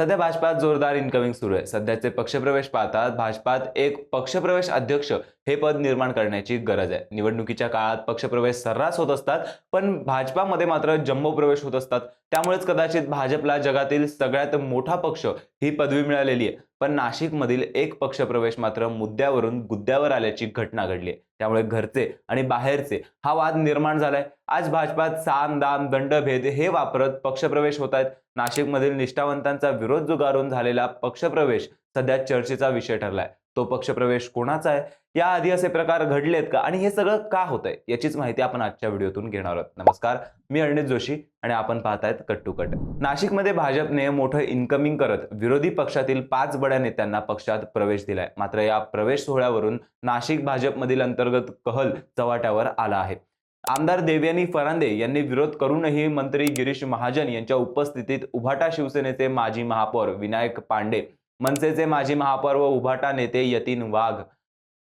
सध्या भाजपात जोरदार इनकमिंग सुरू आहे. सध्याचे पक्षप्रवेश पाहतात भाजपात एक पक्षप्रवेश अध्यक्ष हे पद निर्माण करण्याची गरज आहे. निवडणुकीच्या काळात पक्षप्रवेश सर्रास होत असतात पण भाजपामध्ये मात्र जम्बो प्रवेश होत असतात. त्यामुळेच कदाचित भाजपला जगातील सगळ्यात मोठा पक्ष ही पदवी मिळालेली आहे. पण नाशिकमधील एक पक्षप्रवेश मात्र मुद्द्यावरून गुद्द्यावर आल्याची घटना घडली आहे. त्यामुळे घरचे आणि बाहेरचे हा वाद निर्माण झालाय. आज भाजपात साम दाम दंडभेद हे वापरत पक्षप्रवेश होत आहेत. नाशिकमधील निष्ठावंतांचा विरोध जुगारून झालेला पक्षप्रवेश सध्या चर्चेचा विषय ठरलाय. तो पक्षप्रवेश कोणाचा आहे? याआधी असे प्रकार घडलेत का? आणि हे सगळं का होतंय? याचीच माहिती आपण आजच्या व्हिडिओतून घेणार आहोत. नमस्कार मी अनित जोशी आणि आपण पाहतायत कट टू कट. नाशिकमध्ये भाजपने मोठं इन्कमिंग करत विरोधी पक्षातील पाच बड्या नेत्यांना पक्षात प्रवेश दिलाय. मात्र या प्रवेश सोहळ्यावरून नाशिक भाजपमधील अंतर्गत कहल चव्हाट्यावर आला आहे. आमदार देवयानी फरांदे यांनी विरोध करूनही मंत्री गिरीश महाजन यांच्या उपस्थितीत उभाटा शिवसेनेचे माजी महापौर विनायक पांडे मनसेचे माजी महापौर व उभाटा नेते यतीन वाघ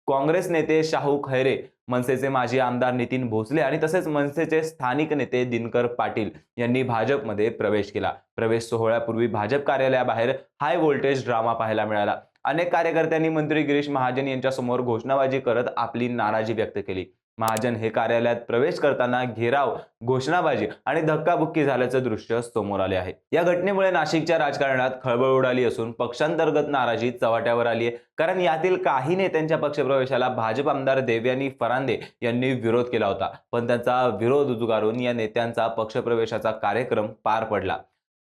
काँग्रेस नेते शाहू खैरे मनसेचे माजी आमदार नितीन भोसले आणि तसेच मनसेचे स्थानिक नेते दिनकर पाटील यांनी भाजपमध्ये प्रवेश केला. प्रवेश सोहळ्यापूर्वी भाजप कार्यालयाबाहेर हाय व्होल्टेज ड्रामा पाहायला मिळाला. अनेक कार्यकर्त्यांनी मंत्री गिरीश महाजन यांच्यासमोर घोषणाबाजी करत आपली नाराजी व्यक्त केली. महाजन हे कार्यालयात प्रवेश करताना घेराव घोषणाबाजी आणि धक्काबुक्की झाल्याचं दृश्य समोर आले आहे. या घटनेमुळे नाशिकच्या राजकारणात खळबळ उडाली असून पक्षांतर्गत नाराजी चव्हाट्यावर आली आहे. कारण यातील काही नेत्यांच्या पक्षप्रवेशाला भाजप आमदार देवयानी फरांदे यांनी विरोध केला होता. पण त्यांचा विरोध जुगारून या नेत्यांचा पक्षप्रवेशाचा कार्यक्रम पार पडला.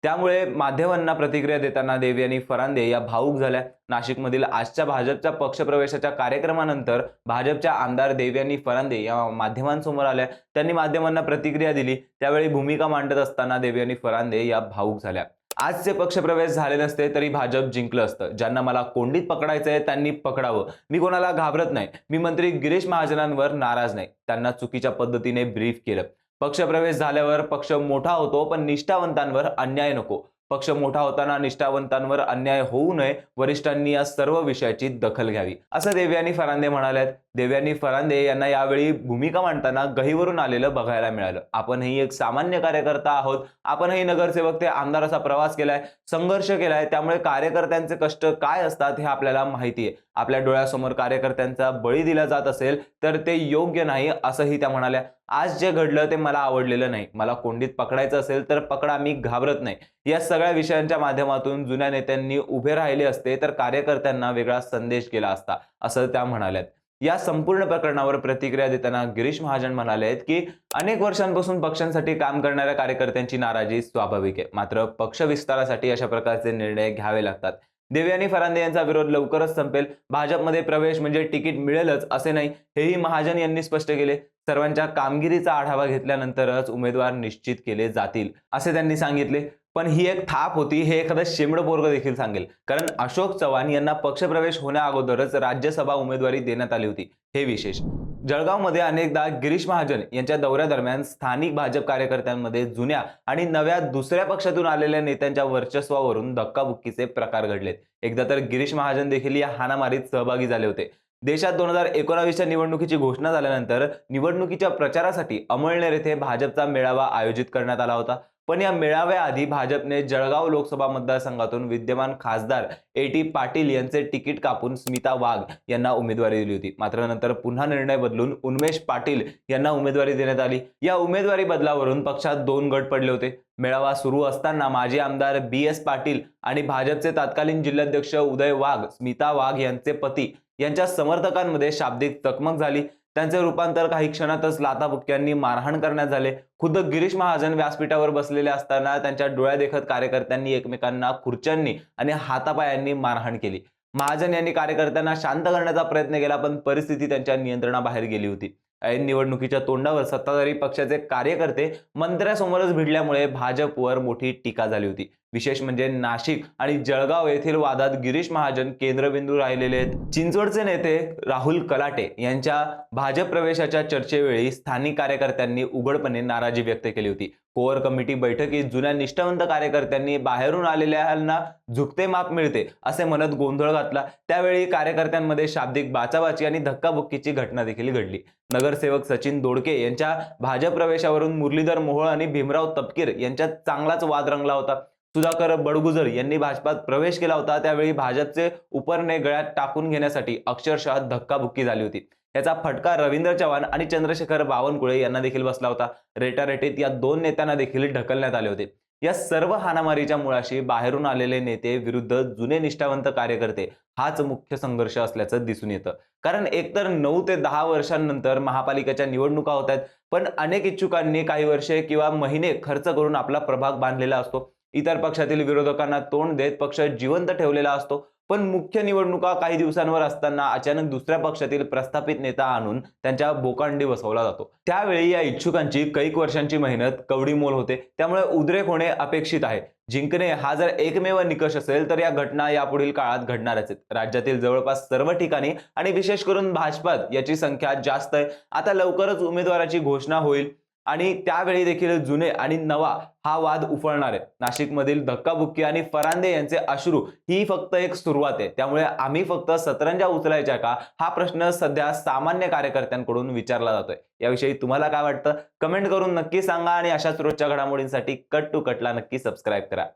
त्यामुळे माध्यमांना प्रतिक्रिया देताना देवी आणि फरांदे या भाऊक झाल्या. नाशिकमधील आजच्या भाजपच्या पक्षप्रवेशाच्या कार्यक्रमानंतर भाजपच्या आमदार देवी आणि फरांदे या माध्यमांसमोर आल्या. त्यांनी माध्यमांना प्रतिक्रिया दिली. त्यावेळी भूमिका मांडत असताना देवी आणि फरांदे या भाऊक झाल्या. आजचे पक्षप्रवेश झाले नसते तरी भाजप जिंकलं असतं. ज्यांना मला कोंडीत पकडायचंय त्यांनी पकडावं. मी कोणाला घाबरत नाही. मी मंत्री गिरीश महाजनांवर नाराज नाही. त्यांना चुकीच्या पद्धतीने ब्रीफ केलं. पक्षप्रवेश झाल्यावर पक्ष मोठा होतो पण निष्ठावंतांवर अन्याय नको. पक्ष मोठा होताना निष्ठावंतांवर अन्याय होऊ नये वरिष्ठांनी या सर्व विषयाची दखल घ्यावी. असं देवयानी फरांदे म्हणाल्यात देवयानी फरांदे यांना यावेळी भूमिका मांडताना गहीवरून आलेलं बघायला मिळालं. आपणही एक सामान्य कार्यकर्ता आहोत. आपणही नगरसेवक ते आमदार असा प्रवास केलाय संघर्ष केलाय. त्यामुळे कार्यकर्त्यांचे कष्ट काय असतात हे आपल्याला माहिती आहे आपल्या डोळ्यासमोर कार्यकर्त्यांचा बळी दिला जात असेल तर ते योग्य नाही असंही त्या म्हणाल्या. आज जे घडलं ते मला आवडलेलं नाही. मला कोंडीत पकडायचं असेल तर पकडा मी घाबरत नाही. या सगळ्या विषयांच्या माध्यमातून जुन्या नेत्यांनी उभे राहिले असते तर कार्यकर्त्यांना वेगळा संदेश गेला असता असं त्या म्हणाल्यात. या संपूर्ण प्रकरणावर प्रतिक्रिया देताना गिरीश महाजन म्हणाले आहेत की अनेक वर्षांपासून पक्षांसाठी काम करणाऱ्या कार्यकर्त्यांची नाराजी स्वाभाविक आहे. मात्र पक्ष विस्तारासाठी अशा प्रकारचे निर्णय घ्यावे लागतात. देवयानी फरांदे यांचा विरोध लवकरच संपेल. भाजपमध्ये प्रवेश म्हणजे तिकीट मिळेलच असे नाही हेही महाजन यांनी स्पष्ट केले. सर्वांच्या कामगिरीचा आढावा घेतल्यानंतरच उमेदवार निश्चित केले जातील असे त्यांनी सांगितले. पण ही एक थाप होती हे एखादं शेमड पोरग देखील सांगेल. कारण अशोक चव्हाण यांना पक्षप्रवेश होण्या अगोदरच राज्यसभा उमेदवारी देण्यात आली होती. हे विशेष. जळगावमध्ये अनेकदा गिरीश महाजन यांच्या दौऱ्यादरम्यान स्थानिक भाजप कार्यकर्त्यांमध्ये जुन्या आणि नव्या दुसऱ्या पक्षातून आलेल्या नेत्यांच्या वर्चस्वावरून धक्काबुक्कीचे प्रकार घडलेत. एकदा तर गिरीश महाजन देखील या हाणामारीत सहभागी झाले होते. देशात दोन हजार एकोणावीसच्या निवडणुकीची घोषणा झाल्यानंतर निवडणुकीच्या प्रचारासाठी अमळनेर येथे भाजपचा मेळावा आयोजित करण्यात आला होता. पण या मेळाव्याआधी भाजपने जळगाव लोकसभा मतदारसंघातून विद्यमान खासदार ए टी पाटील यांचे तिकीट कापून स्मिता वाघ यांना उमेदवारी दिली होती. मात्र नंतर पुन्हा निर्णय बदलून उन्मेष पाटील यांना उमेदवारी देण्यात आली. या उमेदवारी बदलावरून पक्षात दोन गट पडले होते. मेळावा सुरू असताना माजी आमदार बी एस पाटील आणि भाजपचे तत्कालीन जिल्हाध्यक्ष उदय वाघ स्मिता वाघ यांचे पती यांच्या समर्थकांमध्ये शाब्दिक चकमक झाली. त्यांचे रूपांतर काही क्षणातच लाथाबुक्क्यांनी मारहाण करण्यात झाले. खुद्द गिरीश महाजन व्यासपीठावर बसलेले असताना त्यांच्या डोळ्या देखत कार्यकर्त्यांनी एकमेकांना खुर्च्यांनी आणि हातापायांनी मारहाण केली. महाजन यांनी कार्यकर्त्यांना शांत करण्याचा प्रयत्न केला पण परिस्थिती त्यांच्या नियंत्रणाबाहेर गेली होती. ऐन निवडणुकीच्या तोंडावर सत्ताधारी पक्षाचे कार्यकर्ते मंत्र्यासमोरच भिडल्यामुळे भाजपवर मोठी टीका झाली होती. विशेष म्हणजे नाशिक आणि जळगाव येथील वादात गिरीश महाजन केंद्रबिंदू राहिलेले आहेत. चिंचवडचे नेते राहुल कलाटे यांच्या भाजप प्रवेशाच्या चर्चेवेळी स्थानिक कार्यकर्त्यांनी उघडपणे नाराजी व्यक्त केली होती. कोअर कमिटी बैठकीत जुन्या निष्ठावंत कार्यकर्त्यांनी बाहेरून आलेल्यांना झुकते माप मिळते असे म्हणत गोंधळ घातला. त्यावेळी कार्यकर्त्यांमध्ये शाब्दिक बाचाबाची आणि धक्काबुक्कीची घटना देखील घडली. नगरसेवक सचिन दोडके यांच्या भाजप प्रवेशावरून मुरलीधर मोहोळ आणि भीमराव तपकीर यांच्यात चांगलाच वाद रंगला होता. सुधाकर बडगुजर यांनी भाजपात प्रवेश केला होता. त्यावेळी भाजपचे उपरणे गळ्यात टाकून घेण्यासाठी अक्षरशः धक्काबुक्की झाली होती. याचा फटका रवींद्र चव्हाण आणि चंद्रशेखर बावनकुळे यांना देखील बसला होता. रेटारेटीत या दोन नेत्यांना देखील ढकलण्यात आले होते. या सर्व हाणामारीच्या मुळाशी बाहेरून आलेले नेते विरुद्ध जुने निष्ठावंत कार्यकर्ते हाच मुख्य संघर्ष असल्याचं दिसून येतं. कारण एकतर नऊ ते दहा वर्षांनंतर महापालिकेच्या निवडणुका होत आहेत पण अनेक इच्छुकांनी काही वर्षे किंवा महिने खर्च करून आपला प्रभाग बांधलेला असतो. इतर पक्षातील विरोधकांना तोंड देत पक्ष जिवंत ठेवलेला असतो. पण मुख्य निवडणुका काही दिवसांवर असताना अचानक दुसऱ्या पक्षातील प्रस्थापित नेता आणून त्यांच्या बोकांडी बसवला जातो. त्यावेळी या इच्छुकांची कैक वर्षांची मेहनत कवडीमोल होते. त्यामुळे उद्रेक होणे अपेक्षित आहे. जिंकणे हा जर एकमेव निकष असेल तर या घटना यापुढील काळात घडणारच आहेत. राज्यातील जवळपास सर्व ठिकाणी आणि विशेष करून भाजपात याची संख्या जास्त आहे. आता लवकरच उमेदवाराची घोषणा होईल. आणि त्यावेळी देखील जुने आणि नवा हा वाद उफळणार. आहे नाशिकमधील धक्काबुक्की आणि फरांदे यांचे अश्रू ही फक्त एक सुरुवात आहे. त्यामुळे आम्ही फक्त सतरंजा उचलायच्या का? हा प्रश्न सध्या सामान्य कार्यकर्त्यांकडून विचारला जातोय. याविषयी तुम्हाला काय वाटतं? कमेंट करून नक्की सांगा आणि अशाच रोजच्या घडामोडींसाठी कट टू कटला नक्की सबस्क्राईब करा.